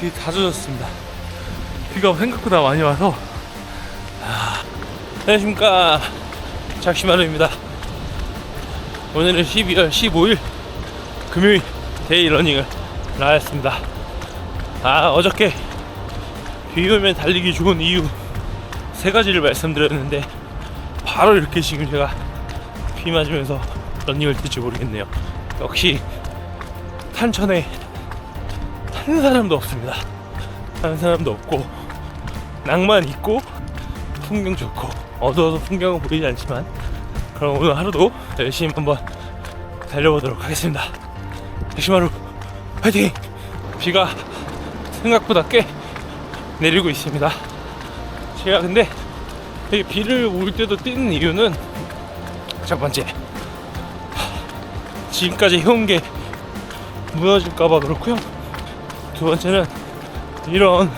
길이 다 젖었습니다. 비가 생각보다 많이 와서. 아, 안녕하십니까. 작시마루입니다. 오늘은 12월 15일 금요일 데이 러닝을 나왔습니다. 아, 어저께 비 오면 달리기 좋은 이유 세 가지를 말씀드렸는데 바로 이렇게 지금 제가 비 맞으면서 러닝을 뛸지 모르겠네요. 역시 탄천에 한 사람도 없습니다. 한 사람도 없고 낭만 있고 풍경 좋고 어두워서 풍경은 보이지 않지만 그럼 오늘 하루도 열심히 한번 달려보도록 하겠습니다. 시마루 화이팅! 비가 생각보다 꽤 내리고 있습니다. 제가 근데 이 비를 올 때도 뛰는 이유는 첫 번째 지금까지 해온 게 무너질까봐 그렇고요. 두 번째는 이런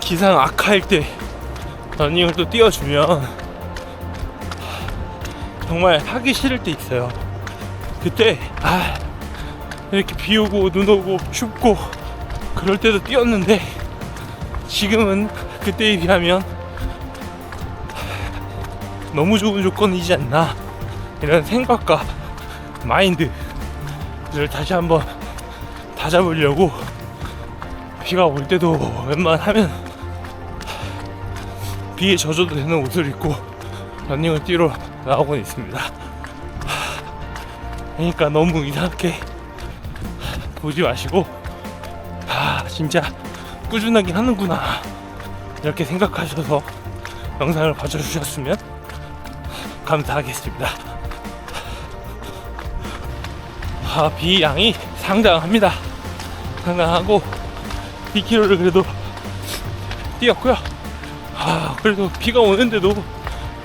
기상 악화일 때 러닝을 또 뛰어주면 정말 하기 싫을 때 있어요. 그때 아 이렇게 비 오고 눈 오고 춥고 그럴 때도 뛰었는데 지금은 그때에 비하면 너무 좋은 조건이지 않나 이런 생각과 마인드를 다시 한번 다잡으려고 비가 올 때도 웬만하면 비에 젖어도 되는 옷을 입고 러닝을 뛰러 나오곤 있습니다. 그러니까 너무 이상하게 보지 마시고 아 진짜 꾸준하게 하는구나 이렇게 생각하셔서 영상을 봐주셨으면 감사하겠습니다. 아, 비 양이 상당합니다. 상당하고 2km를 그래도 뛰었고요. 아, 그래도 비가 오는데도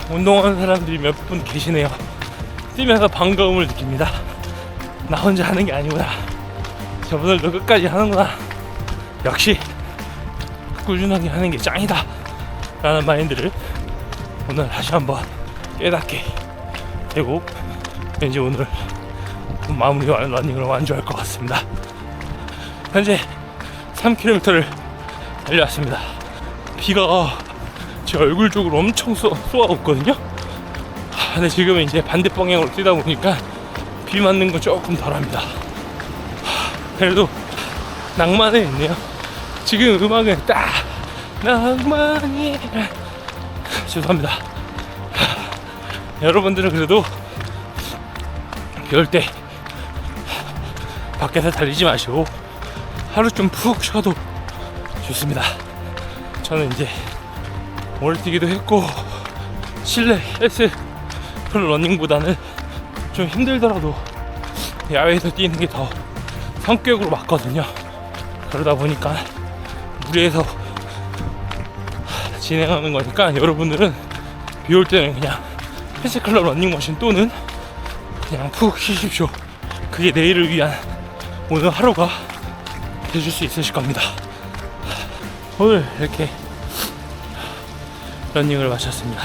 운동하는 사람들이 몇 분 계시네요. 뛰면서 반가움을 느낍니다. 나 혼자 하는 게 아니구나. 저분들도 끝까지 하는구나. 역시 꾸준하게 하는 게 짱이다. 라는 마인드를 오늘 다시 한번 깨닫게 되고 왠지 오늘 마무리 러닝을 완주할 것 같습니다. 현재 3km를 달려왔습니다. 비가 제 얼굴 쪽으로 엄청 쏘, 쏘아왔거든요. 하, 근데 지금은 이제 반대 방향으로 뛰다 보니까 비 맞는 거 조금 덜합니다. 하, 그래도 낭만은 있네요. 지금 음악은 딱 낭만이 죄송합니다. 하, 여러분들은 그래도 비 올 때 밖에서 달리지 마시고 하루 좀 푹 쉬어도 좋습니다. 저는 이제 오래 뛰기도 했고 실내 헬스 러닝보다는 좀 힘들더라도 야외에서 뛰는 게 더 성격으로 맞거든요. 그러다 보니까 무리해서 진행하는 거니까 여러분들은 비 올 때는 그냥 헬스클럽 러닝머신 또는 그냥 푹 쉬십시오. 그게 내일을 위한 오늘 하루가 되실 수 있으실 겁니다. 오늘 이렇게 러닝을 마쳤습니다.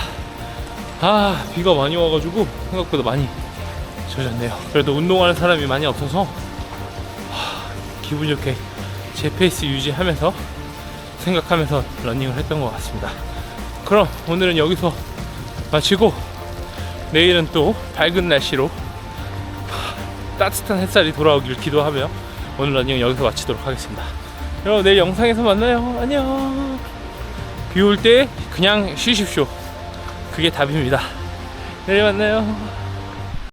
아 비가 많이 와가지고 생각보다 많이 젖었네요. 그래도 운동하는 사람이 많이 없어서 하, 기분 좋게 제 페이스 유지하면서 생각하면서 러닝을 했던 것 같습니다. 그럼 오늘은 여기서 마치고 내일은 또 밝은 날씨로 따뜻한 햇살이 돌아오길 기도하며 오늘 러닝은 여기서 마치도록 하겠습니다. 여러분 내일 영상에서 만나요. 안녕. 비 올 때 그냥 쉬십시오. 그게 답입니다. 내일 만나요.